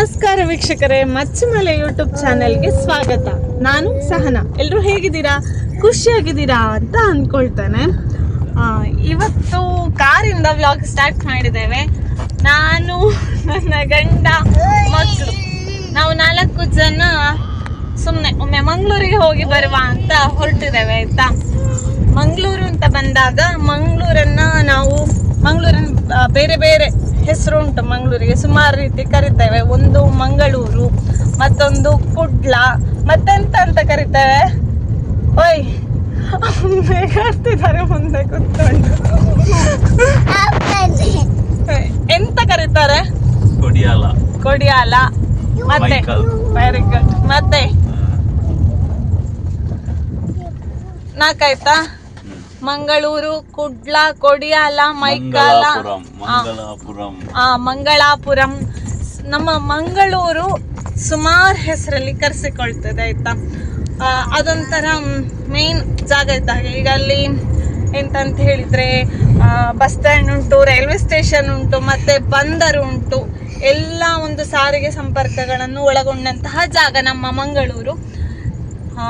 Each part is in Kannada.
ನಮಸ್ಕಾರ ವೀಕ್ಷಕರೇ, ಮಚ್ಚಮಲೆ ಯೂಟ್ಯೂಬ್ ಚಾನೆಲ್ಗೆ ಸ್ವಾಗತ. ನಾನು ಸಹನಾ. ಎಲ್ಲರೂ ಹೇಗಿದ್ದೀರಾ? ಖುಷಿಯಾಗಿದ್ದೀರಾ ಅಂತ ಅಂದ್ಕೊಳ್ತೇನೆ ಇವತ್ತು ಕಾರಿಂದ ವ್ಲಾಗ್ ಸ್ಟಾರ್ಟ್ ಮಾಡಿದ್ದೇವೆ. ನಾನು, ನನ್ನ ಗಂಡ ಮಕ್ಕಳು ನಾವು ನಾಲ್ಕು ಜನ ಸುಮ್ಮನೆ ಒಮ್ಮೆ ಮಂಗಳೂರಿಗೆ ಹೋಗಿ ಬರುವ ಅಂತ ಹೊರಟಿದ್ದೇವೆ, ಆಯ್ತಾ? ಮಂಗಳೂರು ಅಂತ ಬಂದಾಗ ಮಂಗಳೂರನ್ನ ನಾವು, ಮಂಗಳೂರನ್ನು ಬೇರೆ ಬೇರೆ ಹೆಸರು ಉಂಟು ಮಂಗಳೂರಿಗೆ ಸುಮಾರು ರೀತಿ ಕರಿತೇವೆ. ಒಂದು ಮಂಗಳೂರು ಮತ್ತೊಂದು ಕುಡ್ಲ ಮತ್ತೆಂತ ಅಂತ ಕರಿತೇವೆ? ಓಯ್ ಬೇಕಾಡ್ತಿದ್ದಾರೆ ಮುಂದೆ ಕೂತ್ಕೊಂಡು. ಎಂತ ಕರೀತಾರೆ? ಕೊಡಿಯಾಲ. ಕೊಡಿಯಾಲ. ಮತ್ತೆ? ವೆರಿ ಗುಡ್ ಮತ್ತೆ? ನಾಲ್ಕಾಯ್ತಾ ಮಂಗಳೂರು ಕುಡ್ಲ ಕೊಡಿಯಾಲ ಮೈಕಾಲ ಆ, ಮಂಗಳಾಪುರಂ. ನಮ್ಮ ಮಂಗಳೂರು ಸುಮಾರು ಹೆಸರಲ್ಲಿ ಕರೆಸಿಕೊಳ್ತದೆ ಆಯ್ತಾ? ಅದೊಂಥರ ಮೇನ್ ಜಾಗ ಇದ್ದ ಹಾಗೆ ಈಗ ಅಲ್ಲಿ ಎಂತಂತ ಹೇಳಿದ್ರೆ ಬಸ್ ಸ್ಟ್ಯಾಂಡ್ ಉಂಟು ರೈಲ್ವೆ ಸ್ಟೇಷನ್ ಉಂಟು ಮತ್ತೆ ಬಂದರು ಉಂಟು. ಎಲ್ಲ ಒಂದು ಸಾರಿಗೆ ಸಂಪರ್ಕಗಳನ್ನು ಒಳಗೊಂಡಂತಹ ಜಾಗ ನಮ್ಮ ಮಂಗಳೂರು.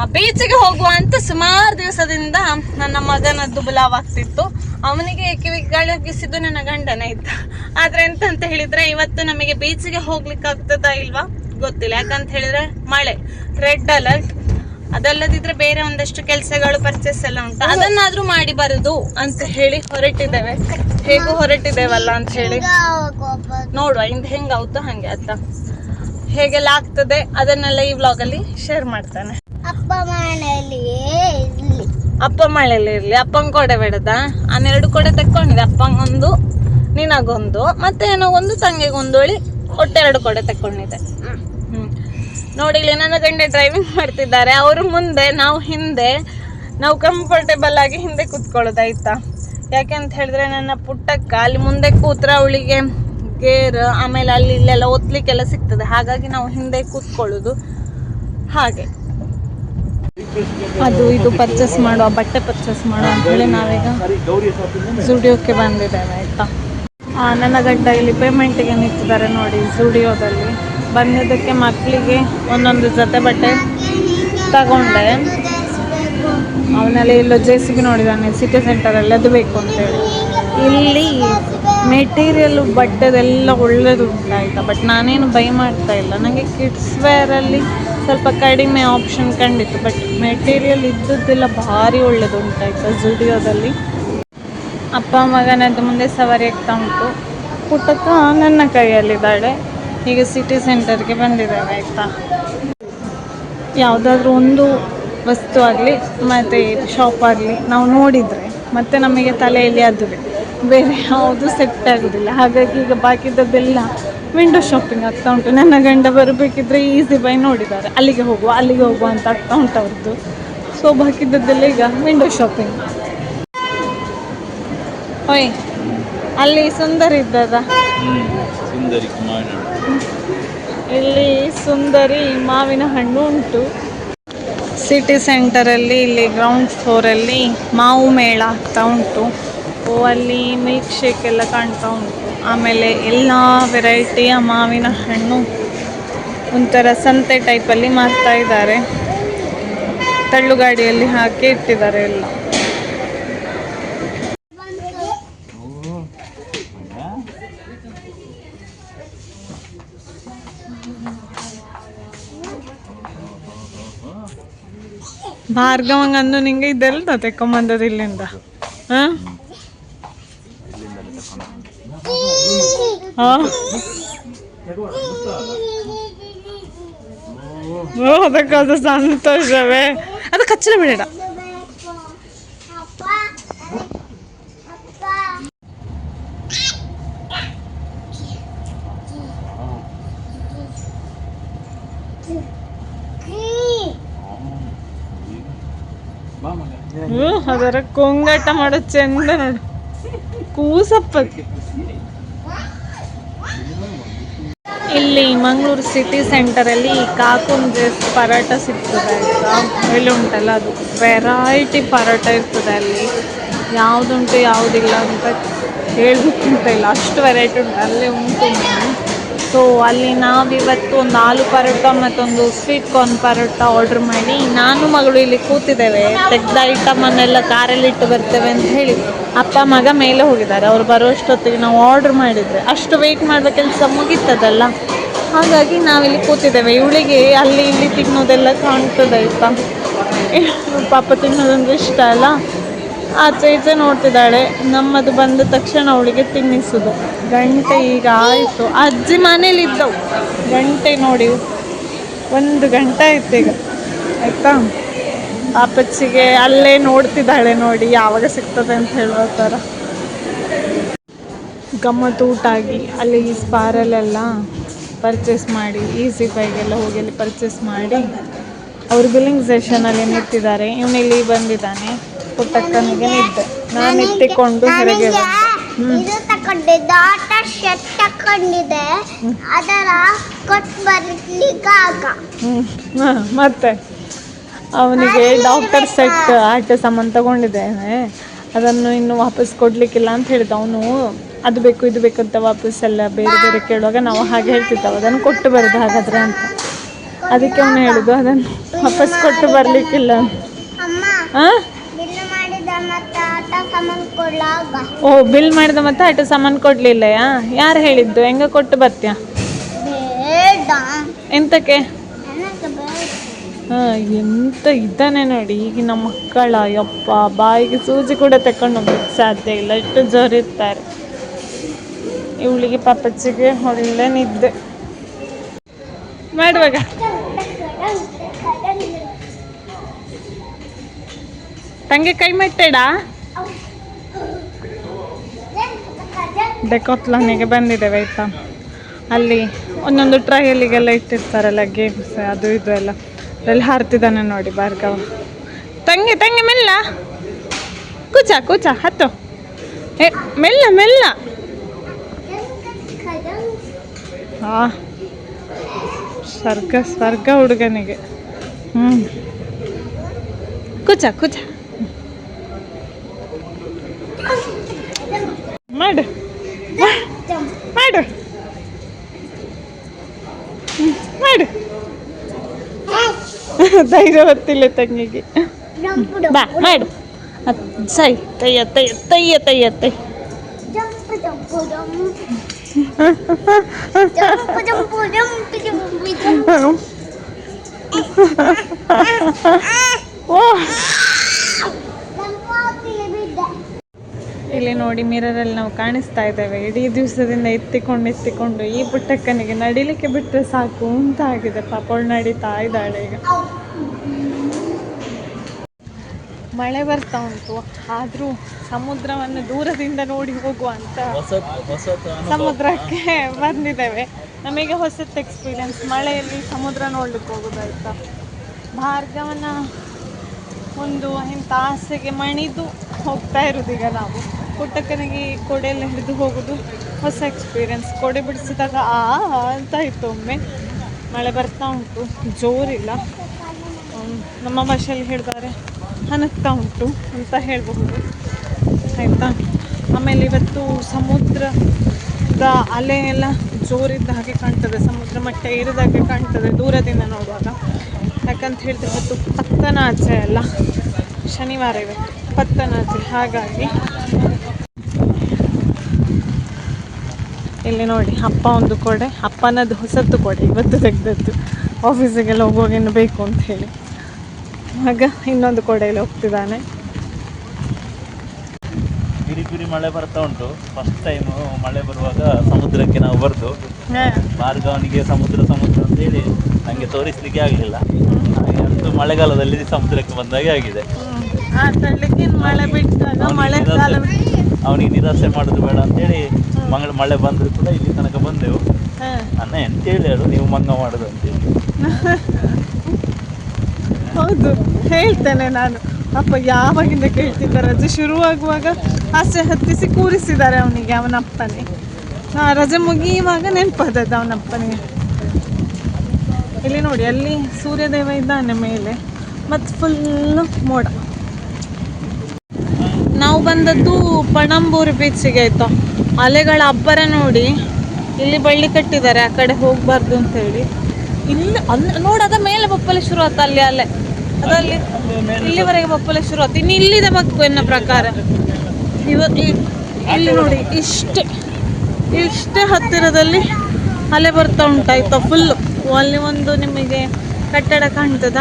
ಬೀಚಿಗೆ ಹೋಗುವ ಅಂತ ಸುಮಾರು ದಿವಸದಿಂದ ನನ್ನ ಮಗನದ್ದು ಬುಲಾವಾಗ್ತಿತ್ತು ಅವನಿಗೆ ಕಿವಿಗಳಿಸಿದ್ದು ನನ್ನ ಗಂಡನ ಇದ್ದ. ಆದ್ರೆ ಎಂತ ಅಂತ ಹೇಳಿದ್ರೆ ಇವತ್ತು ನಮಗೆ ಬೀಚ್ಗೆ ಹೋಗ್ಲಿಕ್ಕೆ ಆಗ್ತದಾ ಇಲ್ವಾ? ಗೊತ್ತಿಲ್ಲ. ಯಾಕಂತ ಹೇಳಿದ್ರೆ ಮಳೆ ರೆಡ್ ಅಲರ್ಟ್. ಅದಲ್ಲದಿದ್ರೆ ಬೇರೆ ಒಂದಷ್ಟು ಕೆಲಸಗಳು ಪರ್ಚೇಸ್ ಎಲ್ಲ ಉಂಟು. ಅದನ್ನಾದ್ರೂ ಮಾಡಿ ಬರುದು ಅಂತ ಹೇಳಿ ಹೊರಟಿದ್ದೇವೆ. ಹೇಗೂ ಹೊರಟಿದ್ದೇವಲ್ಲ ಅಂತ ಹೇಳಿ. ನೋಡುವ. ಇಂದ ಹೆಂಗಾಗುತ್ತೋ ಹಂಗೆ ಆಯ್ತಾ. ಹೇಗೆಲ್ಲ ಆಗ್ತದೆ ಅದನ್ನೆಲ್ಲ ಈ ವ್ಲಾಗ್ ಅಲ್ಲಿ ಶೇರ್ ಮಾಡ್ತಾನೆ. ಅಪ್ಪ ಇಲ್ಲಿ ಅಪ್ಪ ಮಳೆಯಲ್ಲಿ ಇರ್ಲಿ. ಕೊಡೆ ಬೇಡದ? ಅನ್ನೆರಡು ಕೊಡೆ ತೆಕ್ಕೊಂಡಿದೆ ಅಪ್ಪಂಗೊಂದು, ನಿನಗೊಂದು, ಮತ್ತೆ ಏನೋ ತಂಗಿಗೊಂದು ಒಳಿ ಒಟ್ಟೆರಡು ಕೊಡೆ ತೆಕ್ಕೊಂಡಿದೆ ಹ್ಮ್. ನೋಡಿ, ಇಲ್ಲಿ ನನ್ನ ಗಂಡೆ ಡ್ರೈವಿಂಗ್ ಮಾಡ್ತಿದ್ದಾರೆ. ಅವರು ಮುಂದೆ, ನಾವು ಹಿಂದೆ, ನಾವು ಕಂಫರ್ಟೇಬಲ್ ಆಗಿ ಹಿಂದೆ ಕೂತ್ಕೊಳ್ಳೋದಾಯ್ತಾ? ಯಾಕೆ ಅಂತ ಹೇಳಿದ್ರೆ, ನನ್ನ ಪುಟ್ಟಕ್ಕ ಅಲ್ಲಿ ಮುಂದೆ ಕೂತ್ರ ಅವಳಿಗೆ ಗೇರ್, ಆಮೇಲೆ ಅಲ್ಲಿ ಇಲ್ಲೆಲ್ಲ ಓದ್ಲಿಕ್ಕೆಲ್ಲ ಸಿಗ್ತದೆ. ಹಾಗಾಗಿ ನಾವು ಹಿಂದೆ ಕೂತ್ಕೊಳ್ಳೋದು ಹಾಗೆ. ಅದು ಇದು ಪರ್ಚೇಸ್ ಮಾಡುವ, ಬಟ್ಟೆ ಪರ್ಚೇಸ್ ಮಾಡುವ ಅಂತ ಹೇಳಿ ನಾವೀಗ ಸ್ಟುಡಿಯೋಕ್ಕೆ ಬಂದಿದ್ದೇವೆ, ಆಯ್ತಾ? ನನ್ನ ಗಂಡ ಇಲ್ಲಿ ಪೇಮೆಂಟಿಗೆ ನಿಂತಿದ್ದಾರೆ ನೋಡಿ ಸ್ಟುಡಿಯೋದಲ್ಲಿ ಬಂದಿದ್ದಕ್ಕೆ ಮಕ್ಕಳಿಗೆ ಒಂದೊಂದು ಜೊತೆ ಬಟ್ಟೆ ತಗೊಂಡೆ. ಅವನಲ್ಲಿ ಇಲ್ಲೋ ಜೆ ಸಿ ಬಿ ನೋಡಿದ್ದಾನೆ ಸಿಟಿ ಸೆಂಟರಲ್ಲಿ ಅದು ಬೇಕು ಅಂತೇಳಿ ಇಲ್ಲಿ ಮೆಟೀರಿಯಲ್ ಬಟ್ಟೆದೆಲ್ಲ ಒಳ್ಳೇದು ಉಂಟಾಯ್ತಾ ಬಟ್ ನಾನೇನು ಬೈ ಮಾಡ್ತಾ ಇಲ್ಲ ನನಗೆ ಕಿಡ್ಸ್ ವೇರಲ್ಲಿ ಸ್ವಲ್ಪ ಕಡಿಮೆ ಆಪ್ಷನ್ ಕಂಡಿತ್ತು ಬಟ್ ಮೆಟೀರಿಯಲ್ ಇದ್ದದ್ದೆಲ್ಲ, ಭಾರಿ ಒಳ್ಳೇದು ಉಂಟಾಯ್ತು ಜುಡಿಯೋದಲ್ಲಿ ಅಪ್ಪ, ಮಗನದ್ದು ಮುಂದೆ ಸವಾರಿ ಆಗ್ತಾ ಉಂಟು. ಪುಟ್ಟಕ್ಕ ನನ್ನ ಕೈಯಲ್ಲಿದ್ದಾಳೆ. ಈಗ ಸಿಟಿ ಸೆಂಟರ್ಗೆ ಬಂದಿದ್ದಾವೆ ಆಯಿತಾ? ಯಾವುದಾದ್ರೂ ಒಂದು ವಸ್ತು ಆಗಲಿ, ಮತ್ತು ಶಾಪ್ ಆಗಲಿ, ನಾವು ನೋಡಿದರೆ ಮತ್ತೆ ನಮಗೆ ತಲೆಯಲ್ಲಿ ಅದುವೆ. ಬೇರೆ ಯಾವುದು ಸೆಟ್ ಆಗೋದಿಲ್ಲ. ಹಾಗಾಗಿ ಈಗ ಬಾಕಿದ್ದದ್ದೆಲ್ಲ ವಿಂಡೋ ಶಾಪಿಂಗ್ ಆಗ್ತಾ ಉಂಟು. ನನ್ನ ಗಂಡ ಬರಬೇಕಿದ್ರೆ ಈಸಿ ಬೈ ನೋಡಿದ್ದಾರೆ. ಅಲ್ಲಿಗೆ ಹೋಗುವ ಅಲ್ಲಿಗೆ ಹೋಗುವ ಅಂತ ಆಗ್ತಾ ಉಂಟು ಅವ್ರದ್ದು. ಸೊ ಬಾಕಿದ್ದದ್ದೆಲ್ಲ ಈಗ ವಿಂಡೋ ಶಾಪಿಂಗ್. ಓಯ್ ಅಲ್ಲಿ ಸುಂದರ ಇದ್ದದ? ಇಲ್ಲಿ ಸುಂದರಿ ಮಾವಿನ ಹಣ್ಣು ಉಂಟು. ಸಿಟಿ ಸೆಂಟರಲ್ಲಿ ಇಲ್ಲಿ ಗ್ರೌಂಡ್ ಫ್ಲೋರಲ್ಲಿ ಮಾವು ಮೇಳ ಆಗ್ತಾ ಉಂಟು. ಓ ಅಲ್ಲಿ ಮಿಲ್ಕ್ ಶೇಕ್ ಎಲ್ಲ ಕಾಣ್ತಾ ಉಂಟು. ಆಮೇಲೆ ಎಲ್ಲ ವೆರೈಟಿಯ ಮಾವಿನ ಹಣ್ಣು ಒಂಥರ ಸಂತೆ ಟೈಪಲ್ಲಿ ಮಾರ್ತಾ ಇದ್ದಾರೆ. ತಳ್ಳುಗಾಡಿಯಲ್ಲಿ ಹಾಕಿ ಇಟ್ಟಿದ್ದಾರೆ ಎಲ್ಲ. ಭಾರ್ಗವಂಗಂದು ನಿಂಗೆ ಇದೆಲ್ಲ ತೆಕ್ಕೊಂಬಂದದ ಇಲ್ಲಿಂದ? ಹಾ? ಓ ಅದಕ್ಕದು ಸಂತೋಷವೇ ಅದು ಕಚ್ಚಲ ಬಿಡಡ ಅಪ್ಪ ಅಪ್ಪ ಹ್ಞೂ ಅದರ ಕೊಂಗಾಟ ಮಾಡೋ ಚಂದ ನೋಡು ಕೂಸಪ್ಪಕ್ಕೆ ಇಲ್ಲಿ ಮಂಗಳೂರು ಸಿಟಿ ಸೆಂಟರಲ್ಲಿ ಕಾಕುನ್ ಜೇಸ್ ಪರೋಟ ಸಿಗ್ತದೆ ಆಯ್ತಾ? ಎಲ್ಲಿ ಉಂಟಲ್ಲ ಅದು? ವೆರೈಟಿ ಪರೋಟ ಇರ್ತದೆ ಅಲ್ಲಿ. ಯಾವುದುಂಟು ಯಾವುದಿಲ್ಲ ಅಂತ ಹೇಳಬೇಕಂತ ಇಲ್ಲ. ಅಷ್ಟು ವೆರೈಟಿ ಉಂಟು. ಅಲ್ಲೇ ಉಂಟು. ಸೊ ಅಲ್ಲಿ ನಾವಿವತ್ತು ಒಂದು ಆಲೂ ಪರೋಟ ಮತ್ತೊಂದು ಸ್ವೀಟ್ ಕಾರ್ನ್ ಪರೋಟ ಆರ್ಡರ್ ಮಾಡಿ, ನಾನು ಮಗಳು ಇಲ್ಲಿ ಕೂತಿದ್ದೇವೆ. ತೆಗ್ದ ಐಟಮನ್ನೆಲ್ಲ ಕಾರಲ್ಲಿ ಇಟ್ಟು ಬರ್ತೇವೆ ಅಂತ ಹೇಳಿ ಅಪ್ಪ, ಮಗ ಮೇಲೆ ಹೋಗಿದ್ದಾರೆ. ಅವ್ರು ಬರೋಷ್ಟೊತ್ತಿಗೆ ನಾವು ಆರ್ಡರ್ ಮಾಡಿದರೆ ಅಷ್ಟು ವೆಯ್ಟ್ ಮಾಡಿದ ಕೆಲಸ ಮುಗೀತದಲ್ಲ? ಹಾಗಾಗಿ ನಾವಿಲ್ಲಿ ಕೂತಿದ್ದೇವೆ. ಇವಳಿಗೆ ಅಲ್ಲಿ ಇಲ್ಲಿ ತಿನ್ನೋದೆಲ್ಲ ಕಾಣ್ತದೆ ಆಯಿತಾ ಪಾಪ ತಿನ್ನೋದಂದ್ರೆ ಇಷ್ಟ, ಅಲ್ಲ? ಆಚೆ ಈಚೆ ನೋಡ್ತಿದ್ದಾಳೆ. ನಮ್ಮದು ಬಂದ ತಕ್ಷಣ ಅವಳಿಗೆ ತಿನ್ನಿಸೋದು. ಗಂಟೆ ಈಗ ಆಯಿತು. ಅಜ್ಜಿ ಮನೇಲಿ ಇದ್ದವು. ಗಂಟೆ ನೋಡಿ. ಒಂದು ಗಂಟೆ ಆಯ್ತು ಈಗ. ಆಯ್ತಾ? ಪಾಪಚ್ಚಿಗೆ ಅಲ್ಲೇ ನೋಡ್ತಿದ್ದಾಳೆ ನೋಡಿ ಯಾವಾಗ ಸಿಗ್ತದೆ ಅಂತ ಹೇಳೋ ಥರ. ಗಮ್ಮತ್ತು ಊಟ ಆಗಿ ಅಲ್ಲಿ ಸ್ಪಾರಲ್ಲೆಲ್ಲ ಪರ್ಚೇಸ್ ಮಾಡಿ ಈಸಿ ಬೈಗೆಲ್ಲ ಹೋಗಿ ಅಲ್ಲಿ ಪರ್ಚೇಸ್ ಮಾಡಿ. ಅವರು ಬಿಲ್ಲಿಂಗ್ ಸೆಷನಲ್ಲಿ ನಿಂತಿದ್ದಾರೆ. ಇಲ್ಲಿ ಬಂದಿದ್ದಾನೆ. ಪುಟ್ಟಕ್ಕನಿಗೆ ನಿದ್ದೆ. ನಾನು ಎತ್ತಿಕೊಂಡು ಹೊರಗೆ ಇದು ತಕೊಂಡಿದ್ದೆ ಆಟ ಶರ್ಟ್ ತಕೊಂಡಿದ್ದೆ. ಅದರ ಕೊಟ್ಟು ಬರ್ಲಿಕ್ಕಾಗ ಹ್ಮ್. ಮತ್ತೆ? ಅವನಿಗೆ ಡಾಕ್ಟರ್ ಸೆಟ್ ಆಟ ಸಾಮಾನು ತಗೊಂಡಿದ್ದೇನೆ. ಅದನ್ನು ಇನ್ನು ವಾಪಸ್ ಕೊಡ್ಲಿಕ್ಕಿಲ್ಲ ಅಂತ ಹೇಳಿದ ಅವನು ಅದು ಬೇಕು ಇದು ಬೇಕು ಅಂತ ವಾಪಸ್ ಎಲ್ಲ ಬೇರೆ ಬೇರೆ ಕೇಳುವಾಗ ನಾವು ಹಾಗೆ ಹೇಳ್ತಿದ್ದೆವು. ಅದನ್ನು ಕೊಟ್ಟು ಬರೋದು ಹಾಗಾದ್ರೆ ಅಂತ. ಅದಕ್ಕೆ ಅವನು ಹೇಳುದು ಅದನ್ನು ವಾಪಸ್ ಕೊಟ್ಟು ಬರ್ಲಿಕ್ಕಿಲ್ಲ. ಓ ಬಿಲ್ ಮಾಡಿದ ಮತ್ತೆ ಆಟ ಸಾಮಾನು ಕೊಡ್ಲಿಲ್ಲಯಾ ಯಾರು ಹೇಳಿದ್ದು? ಹೆಂಗ ಕೊಟ್ಟು ಬರ್ತೀಯ? ಎಂತಕ್ಕೆ? ಎಂತ ಇದ್ದಾನೆ ನೋಡಿ ಈಗಿನ ಮಕ್ಕಳ ಯಪ್ಪ ಬಾಯಿಗೆ ಸೂಜಿ ಕೂಡ ತಕೊಂಡು ಹೋಗ್ಲಿಕ್ಕೆ ಸಾಧ್ಯ ಇಲ್ಲ ಎಷ್ಟು ಜೋರಿರ್ತಾರೆ. ಇವಳಿಗೆ ಪಾಪಚ್ಚಿಗೆ ಒಳ್ಳೆ ನಿದ್ದೆ. ಮಾಡುವಾಗ? ತಂಗೆ ಕೈ ಮೆಟ್ಟೇಡ? ಡೆಕೋತ್ಲಾನಿಗೆ ಬಂದಿದ್ದೇವೆ ಅಲ್ಲಿ ಒಂದೊಂದು ಟ್ರಯಲಿಗೆಲ್ಲ ಇಟ್ಟಿರ್ತಾರಲ್ಲ ಗೇಮ್ಸ್ ಅದು ಇದು ಎಲ್ಲ. ಅದರಲ್ಲಿ ಹಾರ್ತಿದ್ದಾನೆ ನೋಡಿ ಭಾರ್ಗವ. ತಂಗಿ ತಂಗಿ ಮೆಲ್ಲ. ಕೂಚ ಕೂಚ, ಹತ್ತು. ಏ, ಮೆಲ್ಲ ಮೆಲ್ಲ. ಹಾ ಸ್ವರ್ಗ ಸ್ವರ್ಗ ಹುಡುಗನಿಗೆ. ಹ್ಞೂ ಕೂಚ ಕೂಚ. ಧೈರ್ಯ ಬರ್ತಿಲ್ಲ ತಂಗಿಗೆ. ಬಾ, ಮಾಡು. ಸರಿ, ತಯ್ಯ ತಯ್ಯ ತಯ್ಯ ತಯ್ಯ ತೈ ಇಲ್ಲಿ ನೋಡಿ, ಮಿರರಲ್ಲಿ ನಾವು ಕಾಣಿಸ್ತಾ ಇದ್ದೇವೆ. ಇಡೀ ದಿವಸದಿಂದ ಎತ್ತಿಕೊಂಡು ಎತ್ತಿಕೊಂಡು ಈ ಪುಟ್ಟಕ್ಕನಿಗೆ ನಡಿಲಿಕ್ಕೆ ಬಿಟ್ಟರೆ ಸಾಕು ಅಂತ ಆಗಿದೆ. ಪಾಪ ಅವಳು ನಡೀತಾ ಇದ್ದಾಳೆ ಈಗ. ಮಳೆ ಬರ್ತಾ ಉಂಟು. ಆದರೂ ಸಮುದ್ರವನ್ನು ದೂರದಿಂದ ನೋಡಿ ಹೋಗುವ ಅಂತ ಸಮುದ್ರಕ್ಕೆ ಬಂದಿದ್ದೇವೆ. ನಮಗೆ ಹೊಸತ್ ಎಕ್ಸ್ಪೀರಿಯನ್ಸ್ ಮಳೆಯಲ್ಲಿ ಸಮುದ್ರ ನೋಡ್ಲಿಕ್ಕೆ ಹೋಗೋದಾಯ್ತಾ? ಭಾರ್ಗವನ ಒಂದು ಇಂಥ ಆಸೆಗೆ ಮಣಿದು ಹೋಗ್ತಾ ಇರೋದು ಈಗ ನಾವು. ಪುಟ್ಟಕ್ಕನಿಗೆ ಕೊಡೆಯಲ್ಲಿ ಹಿಡಿದು ಹೋಗೋದು ಹೊಸ ಎಕ್ಸ್ಪೀರಿಯನ್ಸ್ ಕೊಡೆ ಬಿಡಿಸಿದಾಗ ಆ ಅಂತ ಇತ್ತು ಒಮ್ಮೆ. ಮಳೆ ಬರ್ತಾ ಉಂಟು. ಜೋರಿಲ್ಲ. ನಮ್ಮ ಭಾಷೆಯಲ್ಲಿ ಹೇಳಿದ್ದಾರೆ. ಹನಗ್ತಾ ಉಂಟು ಅಂತ ಹೇಳಬಹುದು. ಆಯಿತಾ? ಆಮೇಲೆ ಇವತ್ತು ಸಮುದ್ರದ ಅಲೆ ಎಲ್ಲ ಜೋರಿದ್ದ ಹಾಗೆ ಕಾಣ್ತದೆ. ಸಮುದ್ರ ಮಟ್ಟ ಹಾಗೆ ಕಾಣ್ತದೆ ದೂರದಿಂದ ನೋಡುವಾಗ. ಯಾಕಂತ ಹೇಳಿದ್ರೆ ಇವತ್ತು ಪತ್ತನಾಚೆ ಅಲ್ಲ. ಶನಿವಾರ ಇವತ್ತು ಪತ್ತನಾಚೆ. ಹಾಗಾಗಿ ಇಲ್ಲಿ ನೋಡಿ, ಅಪ್ಪ ಒಂದು ಕೊಡೆ, ಅಪ್ಪನದ್ದು ಹೊಸತ್ತು ಕೊಡೆ ಇವತ್ತು ತೆಗೆದದ್ದು. ಆಫೀಸಿಗೆಲ್ಲ ಹೋಗುವಾಗ ಏನು ಬೇಕು ಅಂತ ಹೇಳಿ. ಆಗ ಇನ್ನೊಂದು ಕೊಡೆಯಲ್ಲಿ ಹೋಗ್ತಿದ್ದಾನೆ. ಕಿರಿ ಕಿರಿ ಮಳೆ ಬರ್ತಾ ಉಂಟು. ಫಸ್ಟ್ ಟೈಮ್ ಮಳೆ ಬರುವಾಗ ಸಮುದ್ರಕ್ಕೆ ನಾವು ಬರ್ದು ಮಾರ್ಗವನಿಗೆ ಸಮುದ್ರ ಸಮುದ್ರ ಅಂತ ಹೇಳಿ ನಂಗೆ ತೋರಿಸ್ಲಿಕ್ಕೆ ಆಗಲಿಲ್ಲ. ಅಂತೂ ಮಳೆಗಾಲದಲ್ಲಿ ಸಮುದ್ರಕ್ಕೆ ಬಂದಾಗೆ ಆಗಿದೆ. ಅವನಿಗೆ ನಿರಾಸೆ ಮಾಡೋದು ಬೇಡ ಅಂತೇಳಿ ಮಂಗಳ ಮಳೆ ಬಂದರೂ ಕೂಡ ಇಲ್ಲಿ ತನಕ ಬಂದೆವು. ಅನ್ನ ಎಂತ ಹೇಳಿ ಹೇಳು ನೀವು ಮಂಗ ಮಾಡೋದು ಅಂತೇಳಿ ಹೌದು, ಹೇಳ್ತೇನೆ ನಾನು. ಅಪ್ಪ ಯಾವಾಗಿಂದ ಕೇಳ್ತಿದ್ದ ರಜೆ ಶುರುವಾಗುವಾಗ ಆಸೆ ಹತ್ತಿಸಿ ಕೂರಿಸಿದ್ದಾರೆ ಅವನಿಗೆ, ಅವನ ಅಪ್ಪನೇ. ಆ, ರಜೆ ಮುಗಿಯುವಾಗ ನೆನಪಾದದ್ದು ಅವನ ಅಪ್ಪನಿಗೆ. ಇಲ್ಲಿ ನೋಡಿ, ಅಲ್ಲಿ ಸೂರ್ಯದೇವ ಇದ್ದಾನೆ ಮೇಲೆ ಮತ್ತು ಫುಲ್ಲು ಮೋಡ. ನಾವು ಬಂದದ್ದು ಪಣಂಬೂರು ಬೀಚಿಗೆ ಆಯ್ತು. ಅಲೆಗಳ ಅಬ್ಬರ ನೋಡಿ ಇಲ್ಲಿ ಬಳ್ಳಿ ಕಟ್ಟಿದ್ದಾರೆ, ಆ ಕಡೆ ಹೋಗ್ಬಾರ್ದು ಅಂತ ಹೇಳಿ. ಇಲ್ಲಿ ಅಲ್ಲಿ ನೋಡದ ಮೇಲೆ ಬಪ್ಪಲೆ ಶುರು ಆಯ್ತು ಅಲ್ಲಿ ಅಲ್ಲೇ ಅದಲ್ಲಿ ಇಲ್ಲಿವರೆಗೆ ಬಪ್ಪಲೆ ಶುರು ಆಯ್ತು. ಇನ್ನು ಇಲ್ಲಿದೆ ಮಕ್ಕು ಎನ್ನ ಪ್ರಕಾರ. ಇವ ಇಲ್ಲಿ ನೋಡಿ ಇಷ್ಟೇ. ಇಷ್ಟೇ ಹತ್ತಿರದಲ್ಲಿ ಅಲೆ ಬರ್ತಾ ಉಂಟಾಯ್ತ. ಫುಲ್ಲು ಅಲ್ಲಿ ಒಂದು ನಿಮಗೆ ಕಟ್ಟಡ ಕಾಣ್ತದ?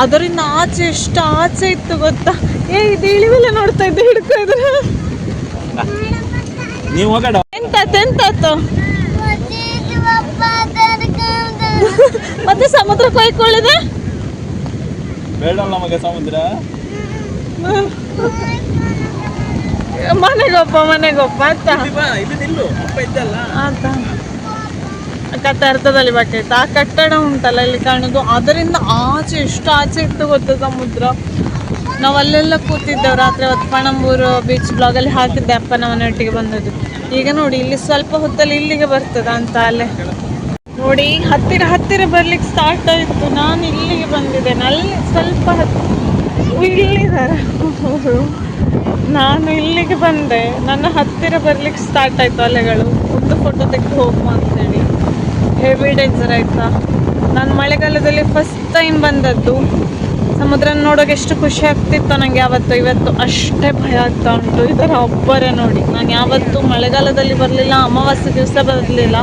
ಅದರಿಂದ ಆಚೆ ಎಷ್ಟು ಆಚೆ ಇತ್ತು ಗೊತ್ತಾ? ಏ ಇದು ಇಳಿವೆಲ್ಲ ನೋಡ್ತಾ ಇದ್ದೆ ಹಿಡ್ಕೊ ಇದ್ರ ನೀವು ಎಂತಾತು ಎಂತಾತು ಮತ್ತೆ ಸಮುದ್ರ ಕೊಯ್ಕೊಳ್ಳಿದೆ? ಬೇಡಲ್ಲ ಮಗ ಸಮುದ್ರ. ಮನೆಗೊಪ್ಪ ಮನೆಗೊಪ್ಪ ಅರ್ಥದಲ್ಲಿ ಬಟ್ಟೈತೆ ಆ ಕಟ್ಟಡ ಉಂಟಲ್ಲ ಇಲ್ಲಿ ಕಾಣೋದು. ಅದರಿಂದ ಆಚೆ ಎಷ್ಟು ಆಚೆ ಇತ್ತು ಗೊತ್ತು ಸಮುದ್ರ? ನಾವು ಅಲ್ಲೆಲ್ಲ ಕೂತಿದ್ದೇವ್. ರಾತ್ರಿ ಹೊತ್ತು ಪಣಂಬೂರು ಬೀಚ್ ಬ್ಲಾಗಲ್ಲಿ ಹಾಕಿದ್ದೆ ಅಪ್ಪನ ಮನೆಯೊಟ್ಟಿಗೆ ಬಂದದ್ದು. ಈಗ ನೋಡಿ ಇಲ್ಲಿ ಸ್ವಲ್ಪ ಹೊತ್ತಲ್ಲಿ ಇಲ್ಲಿಗೆ ಬರ್ತದ ಅಂತ ಅಲ್ಲೇ. ನೋಡಿ, ಹತ್ತಿರ ಹತ್ತಿರ ಬರ್ಲಿಕ್ಕೆ ಸ್ಟಾರ್ಟ್ ಆಯಿತು. ನಾನು ಇಲ್ಲಿಗೆ ಬಂದಿದ್ದೇನೆ ಅಲ್ಲಿ ಸ್ವಲ್ಪ ಇಲ್ಲಿದ್ದಾರೆ ಅವರು ನಾನು ಇಲ್ಲಿಗೆ ಬಂದೆ. ನನ್ನ ಹತ್ತಿರ ಬರ್ಲಿಕ್ಕೆ ಸ್ಟಾರ್ಟ್ ಆಯ್ತು ಅಲೆಗಳು. ಒಂದು ಫೋಟೋ ತೆಗೆದು ಹೋಗುವ ಅಂತೇಳಿ. ಹೆವಿ ಡೇಂಜರ್ ಆಯಿತಾ? ನಾನು ಮಳೆಗಾಲದಲ್ಲಿ ಫಸ್ಟ್ ಟೈಮ್ ಬಂದದ್ದು. ಸಮುದ್ರ ನೋಡೋಕೆ ಎಷ್ಟು ಖುಷಿ ಆಗ್ತಿತ್ತು ನನಗೆ ಯಾವತ್ತು ಇವತ್ತು. ಅಷ್ಟೇ ಭಯ ಆಗ್ತಾ ಉಂಟು. ಇದರ ಒಬ್ಬರೇ ನೋಡಿ. ನಾನು ಯಾವತ್ತು ಮಳೆಗಾಲದಲ್ಲಿ ಬರಲಿಲ್ಲ, ಅಮಾವಾಸ್ಯೆ ದಿವಸ ಬರಲಿಲ್ಲ.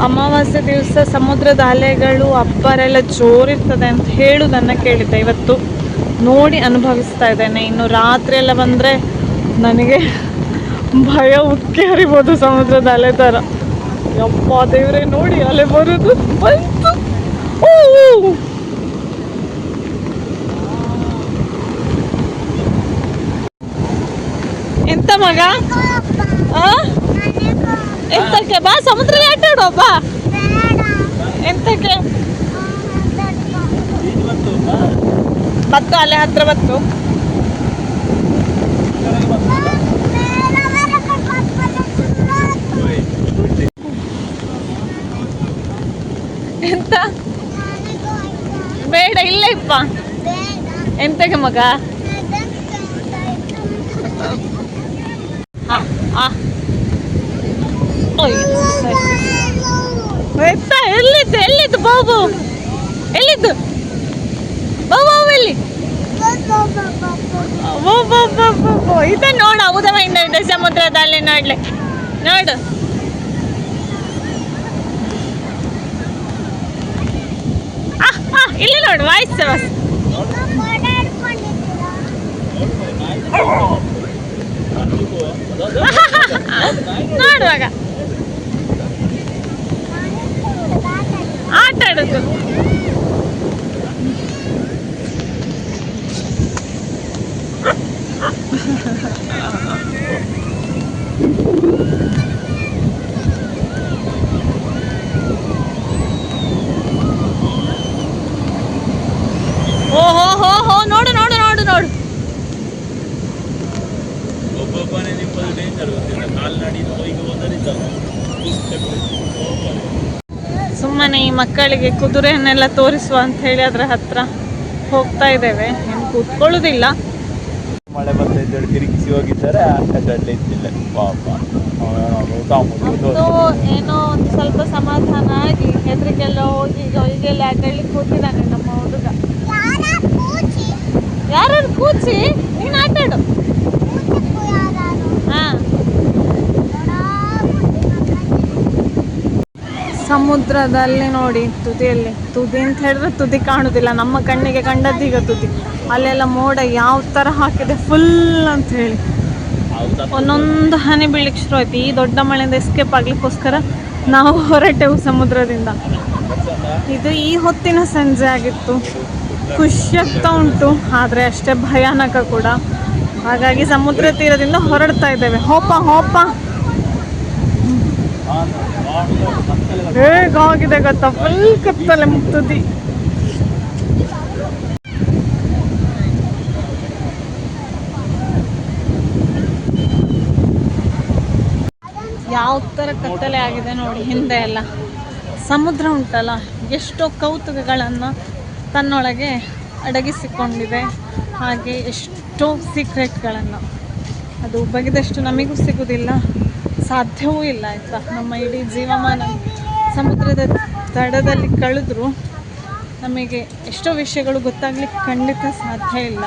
ಅಮಾವಾಸ್ಯೆ ದಿವಸ ಸಮುದ್ರದ ಅಲೆಗಳು ಅಬ್ಬರೆಲ್ಲ ಜೋರಿರ್ತದೆ ಅಂತ ಹೇಳುವುದನ್ನು ಕೇಳಿದ್ದೆ. ಇವತ್ತು ನೋಡಿ ಅನುಭವಿಸ್ತಾ ಇದ್ದೇನೆ. ಇನ್ನು ರಾತ್ರಿ ಎಲ್ಲ ಬಂದರೆ ನನಗೆ ಭಯ ಉಕ್ಕಿ ಹರಿಬೋದು ಸಮುದ್ರದ ಅಲೆ ಥರ ಯಪ್ಪ ದೇವರೇ, ನೋಡಿ ಅಲೆ ಬರೋದು. ಬಂತು. ಎಂತ ಮಗ? ಆ? ಎಂತಕ್ಕೆ? ಬಾ ಸಮುದ್ರದಲ್ಲಿ ಆಟ ಆಡುವ ಬಾ. ಎಂತಕ್ಕೆ? ಬತ್ತು ಅಲ್ಲೇ ಹತ್ರ ಬತ್ತು. ಎಂತ? ಬೇಡ ಇಲ್ಲ ಇಪ್ಪ. ಎಂತಕ್ಕೆ ಮಗ? ಹಾ ಆ. ಎಲ್ಲಿದ್ದು ಎಲ್ಲಿದ್ದು ಬಾಬು ಎಲ್ಲಿದ್ದು? ಬಾಬು ಬಾಬು ಎಲ್ಲಿ? ಇದು ನೋಡ ಉದಮಯಿಂದ ಇದೆ ಸಮುದ್ರದಲ್ಲಿ ನೋಡ್ಲಿ. ನೋಡು. ಇಲ್ಲಿ ನೋಡು ವಾಯ್ಸ್ ವಾಯ್ಸ್ ನೋಡುವಾಗ. ಆಟ ಆಡುದು ಓ ಹೋ ಹೋ ಹೋ ನೋಡು ನೋಡು ನೋಡು ನೋಡು ಒಬ್ಬೊಬ್ಬನೇ ನಿಂಬದು ಡೇಂಜರ್ ಗೊತ್ತಿಲ್ಲ ಕಾಲ್ನಡಿ ಈಗ ಹೋದರಿದ್ದ ಸುಮ್ಮನೆ ಈ ಮಕ್ಕಳಿಗೆ ಕುದುರೆಯನ್ನೆಲ್ಲ ತೋರಿಸುವ ಅಂತ ಹೇಳಿ ಅದ್ರ ಹತ್ರ ಹೋಗ್ತಾ ಇದ್ದೇವೆ. ಏನು ಕೂತ್ಕೊಳ್ಳೋದಿಲ್ಲ. ಮಳೆ ಬರ್ತಾ ಇದ್ದೇಳಿ ತಿರುಗಿಸಿ ಹೋಗಿದ್ದಾರೆ ಏನೋ ಒಂದು ಸ್ವಲ್ಪ ಸಮಾಧಾನ ಆಗಿ ಹೆದರಿಗೆಲ್ಲ ಹೋಗಿ ಈಗ ಈಗೆಲ್ಲ ಆಟಾಡ್ಲಿಕ್ಕೆ ಕೂತಿದ್ದಾನೆ ನಮ್ಮ ಹುಡುಗ. ಯಾರು ಕೂಚಿ? ನೀನು ಆಟಾಡು. ಸಮುದ್ರದಲ್ಲಿ ನೋಡಿ ತುದಿಯಲ್ಲಿ. ತುದಿ ಅಂತ ಹೇಳಿದ್ರೆ ತುದಿ ಕಾಣುದಿಲ್ಲ. ನಮ್ಮ ಕಣ್ಣಿಗೆ ಕಂಡದ್ದೀಗ ತುದಿ. ಅಲ್ಲೆಲ್ಲ ಮೋಡ ಯಾವ ಥರ ಹಾಕಿದೆ ಫುಲ್ ಅಂತ ಹೇಳಿ. ಒಂದೊಂದು ಹನಿ ಬೀಳಲಿಕ್ಕೆ ಶುರು ಆಯ್ತು. ಈ ದೊಡ್ಡ ಮಳೆಯಿಂದ ಎಸ್ಕೇಪ್ ಆಗ್ಲಿಕ್ಕೋಸ್ಕರ ನಾವು ಹೊರಟೆವು ಸಮುದ್ರದಿಂದ. ಇದು ಈ ಹೊತ್ತಿನ ಸಂಜೆ ಆಗಿತ್ತು. ಖುಷಿಯಾಗ್ತಾ ಉಂಟು. ಆದರೆ ಅಷ್ಟೇ ಭಯಾನಕ ಕೂಡ. ಹಾಗಾಗಿ ಸಮುದ್ರ ತೀರದಿಂದ ಹೊರಡ್ತಾ ಇದ್ದೇವೆ. ಹೋಪ ಹೋಪ. ಹೇಗಾಗಿದೆ ಗೊತ್ತಾ? ಫುಲ್ ಕತ್ತಲೆ ಮುಗ್ತದಿ ಯಾವ ಥರ ಕತ್ತಲೆ ಆಗಿದೆ ನೋಡಿ ಹಿಂದೆ ಎಲ್ಲ. ಸಮುದ್ರ ಉಂಟಲ್ಲ, ಎಷ್ಟೋ ಕೌತುಕಗಳನ್ನು ತನ್ನೊಳಗೆ ಅಡಗಿಸಿಕೊಂಡಿದೆ. ಹಾಗೆ ಎಷ್ಟೋ ಸೀಕ್ರೆಟ್ಗಳನ್ನು ಅದು ಬಗೆದಷ್ಟು ನಮಗೂ ಸಿಗುವುದಿಲ್ಲ ಸಾಧ್ಯವೂ ಇಲ್ಲ ಆಯಿತಾ? ನಮ್ಮ ಇಡೀ ಜೀವಮಾನ. ಸಮುದ್ರದ ದಡದಲ್ಲಿ ಕಳೆದ್ರು, ನಮಗೆ ಎಷ್ಟೋ ವಿಷಯಗಳು ಗೊತ್ತಾಗ್ಲಿಕ್ಕೆ ಖಂಡಿತ ಸಾಧ್ಯ ಇಲ್ಲ.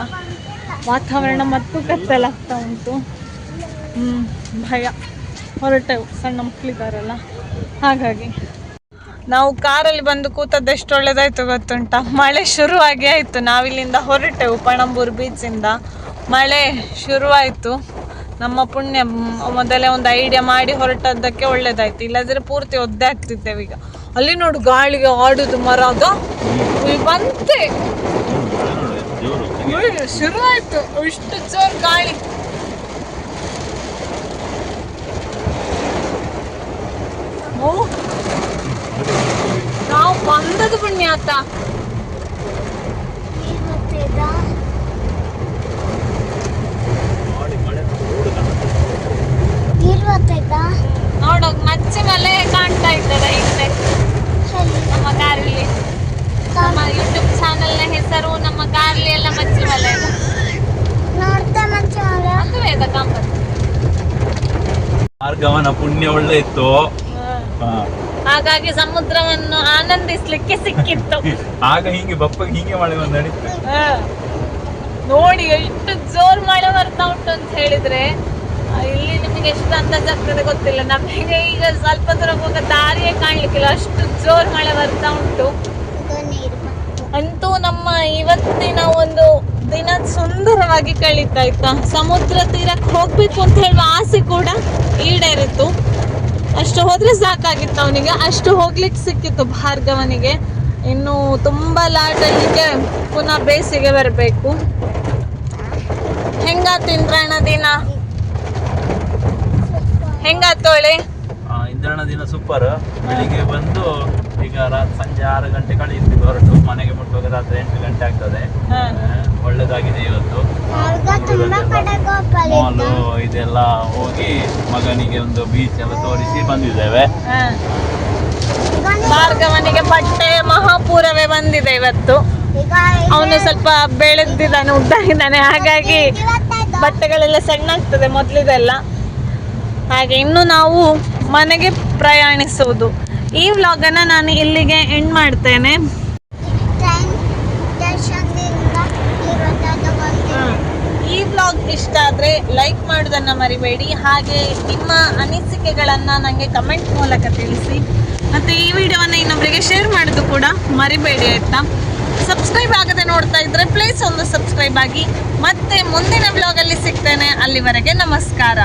ವಾತಾವರಣ ಮತ್ತು ಕತ್ತಲಾಗ್ತಾ ಉಂಟು. ಭಯ. ಹೊರಟೆ ಸಣ್ಣ ಮಕ್ಕಳಿದ್ದಾರಲ್ಲ. ಹಾಗಾಗಿ ನಾವು ಕಾರಲ್ಲಿ ಬಂದು ಕೂತದ್ದು ಎಷ್ಟು ಒಳ್ಳೇದಾಯ್ತು ಗೊತ್ತುಂಟ? ಮಳೆ ಶುರುವಾಗಿ ಆಯಿತು. ನಾವಿಲ್ಲಿಂದ ಹೊರಟೆವು ಪಣಂಬೂರು ಬೀಚಿಂದ ಮಳೆ ಶುರುವಾಯಿತು. ನಮ್ಮ ಪುಣ್ಯ ಮೊದಲೇ ಒಂದು ಐಡಿಯಾ ಮಾಡಿ ಹೊರಟದ್ದಕ್ಕೆ ಒಳ್ಳೇದಾಯ್ತು. ಇಲ್ಲದ್ರೆ ಪೂರ್ತಿ ಒದ್ದೆ ಆಗ್ತಿದ್ದೇವೆ ಈಗ. ಅಲ್ಲಿ ನೋಡು ಗಾಳಿಗೆ ಆಡುದು ಮರ ಅದು. ಬಂತೆ. ಶುರು ಆಯ್ತು. ಇಷ್ಟು ಜೋರ್ ಗಾಳಿ. ನಾವು ಬಂದದ್ದು ಪುಣ್ಯಾತ ನೀರ್ ಬರ್ತಿದ್ದ ಮಾಡಿ ಮಳೆ ರೋಡ್ ಕಾಣುತ್ತೆ. ನೀರ್ ಬರ್ತಿದ್ದ ನೋಡು ಮಚ್ಚಿ ಮಲೆ ಕಾಣ್ತಾ ಇದ್ದಾರೆ ಹಿಂದೆ. ನಮ್ಮ ಕಾರಲ್ಲಿ ನಮ್ಮ ಯೂಟ್ಯೂಬ್ ಚಾನೆಲ್ನ ಹೆಸರು ನಮ್ಮ ಗಾರ್ಲಿ ಎಲ್ಲ ಮಚ್ಚೆ ಮಲೆ ನೋಡ್ತಾ ನೋಡ್ತಾ ಮಲೆ. ಅದುವೇ ಕಾಂಬತ್ತು ಭಾರ್ಗವನ ಪುಣ್ಯ ಒಳ್ಳೆ ಇತ್ತು. ಹಾ. ಹಾಗಾಗಿ ಸಮುದ್ರವನ್ನು ಆನಂದಿಸ್ಲಿಕ್ಕೆ ಸಿಕ್ಕಿತ್ತು. ಆಗ ಹಿಂಗೆ ಬಪ್ಪ ಹಿಂಗೆ ಮಳೆ ಬಂದು ನಡೀತು ಹಾ. ನೋಡಿ ಎಷ್ಟು ಜೋರ್ ಮಳೆ ಬರ್ತಾ ಉಂಟು ಅಂತ ಹೇಳಿದ್ರೆ ಇಲ್ಲಿ ನಿಮಗೆ ಎಷ್ಟು ಅಂದಾಜ್ ಆಗ್ತದೆ ಗೊತ್ತಿಲ್ಲ. ನಮಗೆ ಈಗ ಸ್ವಲ್ಪ ದೂರ ಹೋಗುವಾಗ ದಾರಿಯೇ ಕಾಣ್ಲಿಕ್ಕಿಲ್ಲ. ಅಷ್ಟು ಜೋರ್ ಮಳೆ ಬರ್ತಾ ಉಂಟು. ಅಂತೂ ನಮ್ಮ ಇವತ್ತಿನ ಒಂದು ದಿನ ಸುಂದರವಾಗಿ ಕಳೀತಾಯ್ತಾ ಸಮುದ್ರ ತೀರಕ್ಕೆ ಹೋಗ್ಬೇಕು ಅಂತ ಹೇಳುವ ಆಸೆ ಕೂಡ ಈಡೇರಿತ್ತು ಅಷ್ಟು ಹೋದ್ರೆ ಸಾಕಾಗಿತ್ತು ಅವನಿಗೆ. ಅಷ್ಟು ಹೋಗ್ಲಿಕ್ಕೆ ಸಿಕ್ಕಿತ್ತು ಭಾರ್ಗವನಿಗೆ. ಇನ್ನು ತುಂಬಾ ಲಾಟಲ್ಲಿಗೆ ಪುನಃ ಬೇಸಿಗೆ ಬರಬೇಕು. ಹೆಂಗ ಇಂದ್ರಣ್ಣ ದಿನ? ಹೆಂಗಾತೋಳೆ ಹೇಳಿ? ಇಂದ್ರಣ ದಿನ ಸೂಪರ್ ಬೆಳಿಗ್ಗೆ ಬಂದು ಈಗ ರಾತ್ ಸಂಜೆ ಆರು ಗಂಟೆ ಕಳೆಯುತ್ತೆ ಹೊರಟು ಮನೆಗೆ ಮುಟ್ಟುವಾಗ ರಾತ್ರಿ ಎಂಟು ಗಂಟೆ ಆಗ್ತದೆ. ಒಳ್ಳೇದಾಗಿದೆ ಇವತ್ತು. ಮಾಲು ಇದೆಲ್ಲ ಹೋಗಿ ಮಗನಿಗೆ ಒಂದು ಬೀಚ್ ಎಲ್ಲ ತೋರಿಸಿ ಬಂದಿದ್ದೇವೆ. ಮಾರ್ಗವನಿಗೆ ಭಾರ್ಗವನಿಗೆ ಬಟ್ಟೆ ಮಹಾಪೂರವೇ ಬಂದಿದೆ ಇವತ್ತು. ಅವನು ಸ್ವಲ್ಪ ಬೆಳೆದಿದ್ದಾನೆ ಉದ್ದಾಗಿದ್ದಾನೆ. ಹಾಗಾಗಿ ಬಟ್ಟೆಗಳೆಲ್ಲ ಸಣ್ಣ ಆಗ್ತದೆ ಮೊದಲಿದೆಲ್ಲ. ಹಾಗೆ ಇನ್ನು ನಾವು ಮನೆಗೆ ಪ್ರಯಾಣಿಸುವುದು. ಈ ವ್ಲಾಗನ್ನು ನಾನು ಇಲ್ಲಿಗೆ ಎಂಡ್ ಮಾಡ್ತೇನೆ. ಈ ವ್ಲಾಗ್ ಇಷ್ಟ ಆದರೆ ಲೈಕ್ ಮಾಡೋದನ್ನು ಮರಿಬೇಡಿ. ಹಾಗೆ ನಿಮ್ಮ ಅನಿಸಿಕೆಗಳನ್ನು ನನಗೆ ಕಮೆಂಟ್ ಮೂಲಕ ತಿಳಿಸಿ. ಮತ್ತು ಈ ವಿಡಿಯೋವನ್ನು ಇನ್ನೊಬ್ಬರಿಗೆ ಶೇರ್ ಮಾಡೋದು ಕೂಡ ಮರಿಬೇಡಿ ಆಯ್ತಾ? ಸಬ್ಸ್ಕ್ರೈಬ್ ಆಗದೆ ನೋಡ್ತಾ ಇದ್ರೆ ಪ್ಲೀಸ್ ಒಂದು ಸಬ್ಸ್ಕ್ರೈಬ್ ಆಗಿ. ಮತ್ತೆ ಮುಂದಿನ ವ್ಲಾಗಲ್ಲಿ ಸಿಗ್ತೇನೆ. ಅಲ್ಲಿವರೆಗೆ ನಮಸ್ಕಾರ.